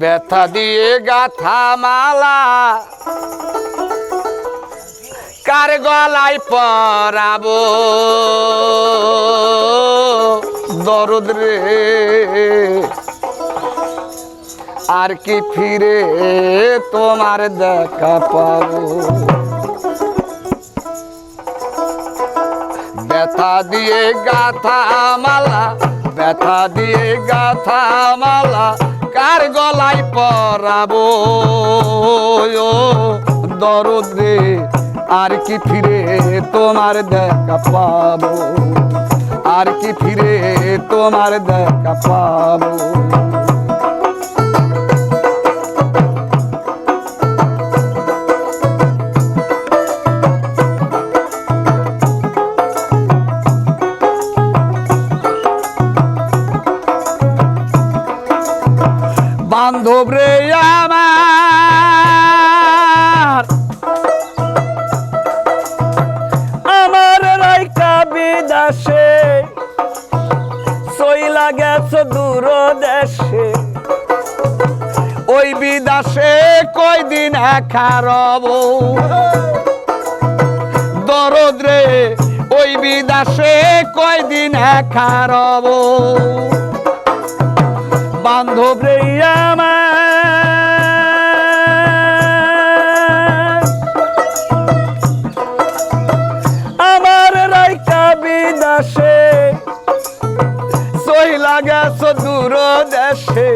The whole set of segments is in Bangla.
ব্যথা দিয়ে গাথা মালা। কার গলায় পরাবো? দরদ রে। আর কি ফিরে তোমার দেখা পাবো? ব্যথা দিয়ে গাথা মালা, ব্যথা দিয়ে গাথা মালা কার গলায় পরাবো? দরদ রে আর কি ফিরে তোমার দেখা পাবো? আর কি ফিরে তোমার দেখা পাবো? বান্ধব রে আমার। আমার রাইকা বিদাসে, সইলা গেছ দূর দেশে। ওই বিদাসে কয়দিন একা রব। দরদ রে, ওই বিদাসে কয়দিন একা রব। বান্ধব রে আমার রাইকা বিদাসে, সইলা গেছ দূর দেশে।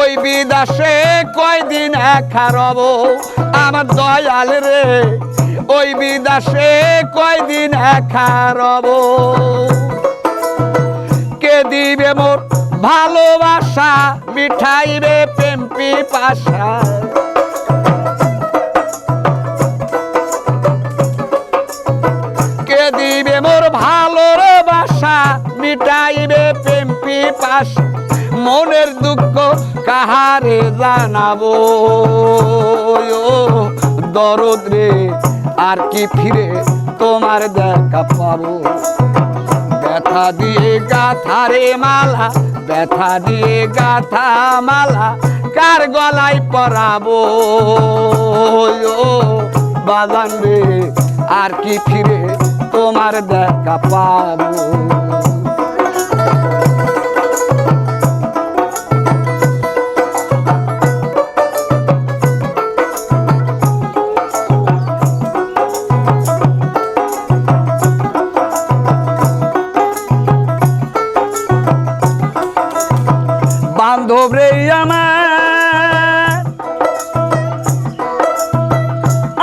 ওই বিদাসে কয়দিন একা রব আমার দয়াল রে। ওই বিদাসে কয়দিন একা রব। কে দিবে মোর ভালোবাসা মিঠাইবে প্রেমপি পাশা কে দিবে মোর ভালোবাসা মিটাইবে প্রেমপি পাশ মনের দুঃখ কাহারে জানাব? দরদ রে আর কি ফিরে তোমার দেখা পাবো? ব্যথা দিয়ে গাথা রে মালা ব্যথা দিয়ে গাথা মালা, কার গলায় পরাবো? ও বাজান রে, আর কি ফিরে তোমার দেখা পাবো? বান্ধব রে আমার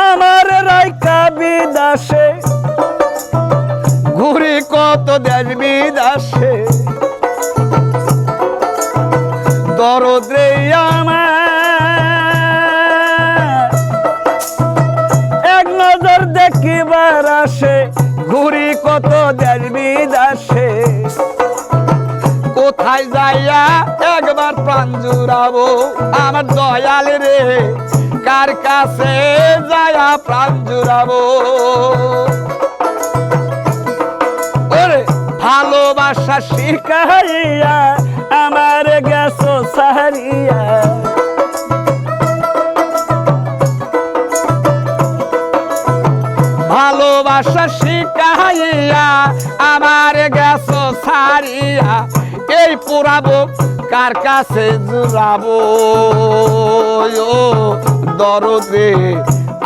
আমার রাইকা বিদাসে ঘুরি কত দেশ বিদাসে। দরদ রে আমার। এক নজর দেখিবার আসে, ঘুরি কত দেশ বিদাসে। কোথায় যাইয়া প্রাণ জুড়াবো আমার দয়াল রে। কার কাছে যায়া প্রাণ জুড়াবো? ওরে, ভালোবাসা শিখা কাহিয়া আমার গেছো সারিয়া। ভালোবাসা শিখাইয়া আমার গেছো সারিয়া। এই পুরাবো কার কাছে জুড়াবো দরদে,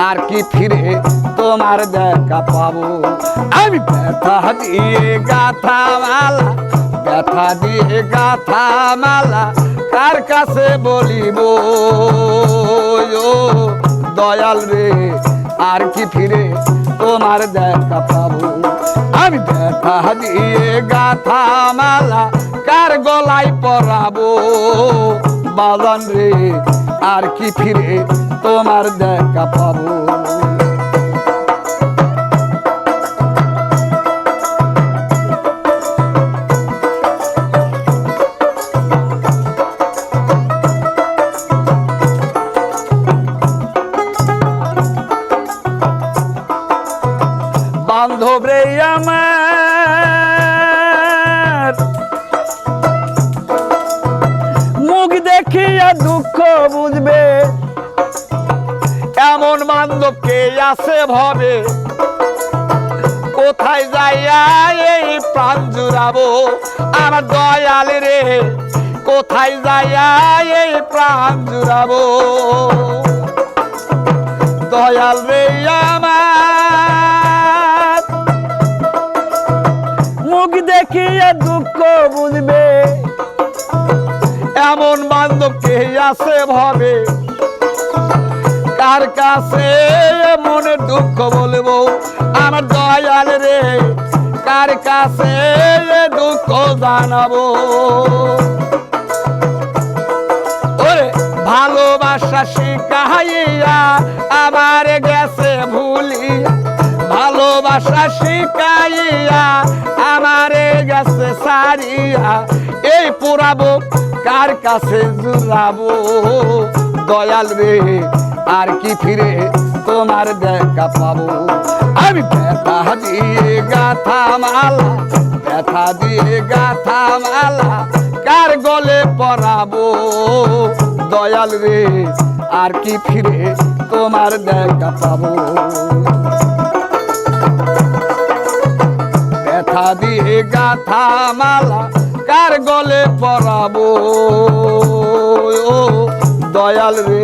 আর কি ফিরে তোমার দেখা পাবো? আমি ব্যথা দিয়ে গাথা মালা ব্যথা দিয়ে গাথা মালা কার কাছে বলিব? দয়াল রে, আর কি ফিরে তোমার দেখা পাবো? আমি ব্যথা দিয়ে গাথা মালা কার গলায় পরাবো? বাজান রে আর কি ফিরে তোমার দেখা পাবো? আছে ভবে। কোথায় যাইয়া এই প্রাণ জুড়াবো? আমার দয়াল রে, কোথায় যাইয়া এই প্রাণ জুড়াবো? দয়াল রে আমার, মুখ দেখিয়ে দুঃখ বুঝবে। এমন বান্ধব কে আছে ভবে? কার কাছে দুঃখ বলব আমার দয়াল রে, কার কাছে দুঃখ জানাব? ভালোবাসা শিখাইয়া আমার গেছে ভুলিয়া। ভালোবাসা শিখাইয়া আমারে গেছে সারিয়া। এই পুরাবো কার কাছে জুড়াবো দয়াল রে, আর কি ফিরে তোমার দেখা পাবো। আমি ব্যথা দিয়ে গাথা মালা, ব্যথা দিয়ে গাথা মালা, কার গলে পরাবো? দয়াল রে, আর কি ফিরে তোমার দেখা পাবো? ব্যথা দিয়ে গাথা মালা, কার গলে পরাবো? ও দয়াল রে